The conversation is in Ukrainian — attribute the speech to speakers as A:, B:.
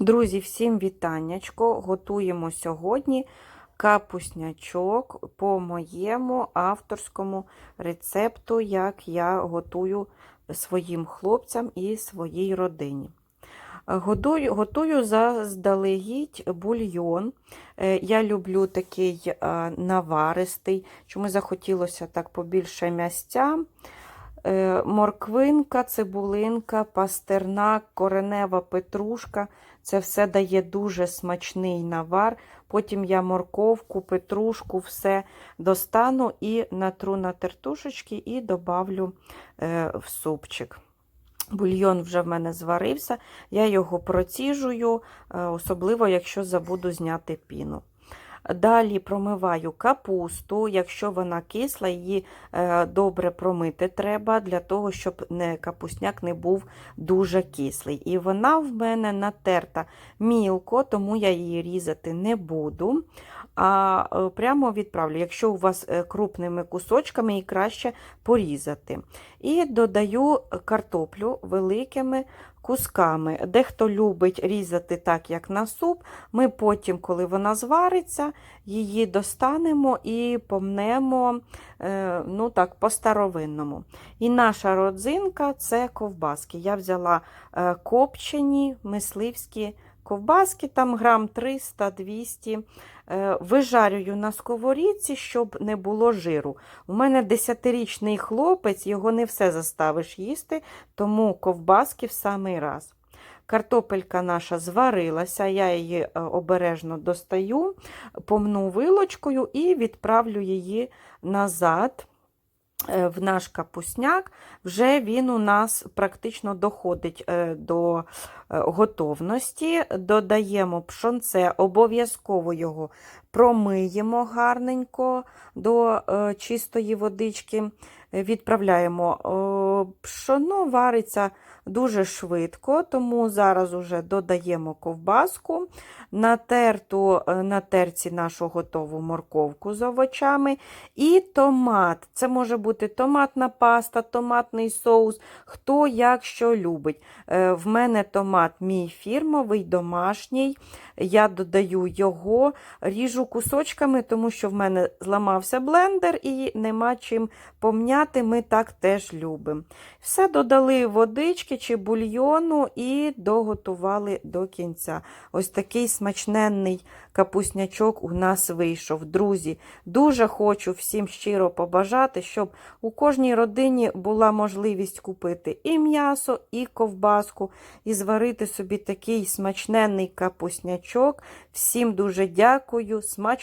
A: Друзі, всім вітаннячко! Готуємо сьогодні капуснячок по моєму авторському рецепту, як я готую своїм хлопцям і своїй родині. Готую, готую заздалегідь бульйон. Е, Я люблю такий наваристий, чому захотілося так побільше м'ястя. Е, Морквинка, цибулинка, пастернак, коренева петрушка. Це все дає дуже смачний навар. Потім я морковку, петрушку, все достану і натру на тертушечки і добавлю е, в супчик. Бульйон вже в мене зварився, я його проціжую, е, особливо, якщо забуду зняти піну. Далі промиваю капусту, якщо вона кисла, її е, добре промити треба, для того, щоб капустняк не був дуже кислий. І вона в мене натерта мілко, тому я її різати не буду. А е, прямо відправлю, якщо у вас е, крупними кусочками, її краще порізати. І додаю картоплю великими кусками. Дехто любить різати так, як на суп. Ми потім, коли вона звариться, її достанемо і помнемо е, ну так, по-старовинному. І наша родзинка це ковбаски. Я взяла е, копчені мисливські ковбаски, там грам 300-200. Е, Вижарюю на сковорідці, щоб не було жиру. У мене 10-річний хлопець, його не все заставиш їсти, тому ковбаски в самий раз. Картопелька наша зварилася, я її е, обережно достаю, помну вилочкою і відправлю її назад в наш капусняк. Вже він у нас практично доходить е, до готовності. Додаємо пшонце, обов'язково його промиємо гарненько до чистої водички. Відправляємо пшоно, вариться дуже швидко, тому зараз уже додаємо ковбаску, натерту на терці нашу готову морковку з овочами і томат. Це може бути томатна паста, томатний соус, хто як що любить. В мене томат мій фірмовий, домашній. Я додаю його, ріжу кусочками, тому що в мене зламався блендер і нема чим помняти. Ми так теж любимо. Все додали водички чи бульйону і доготували до кінця. Ось такий смачненний капуснячок у нас вийшов. Друзі, дуже хочу всім щиро побажати, щоб у кожній родині була можливість купити і м'ясо, і ковбаску, і зварити собі такий смачненний капуснячок. Всім дуже дякую. Смач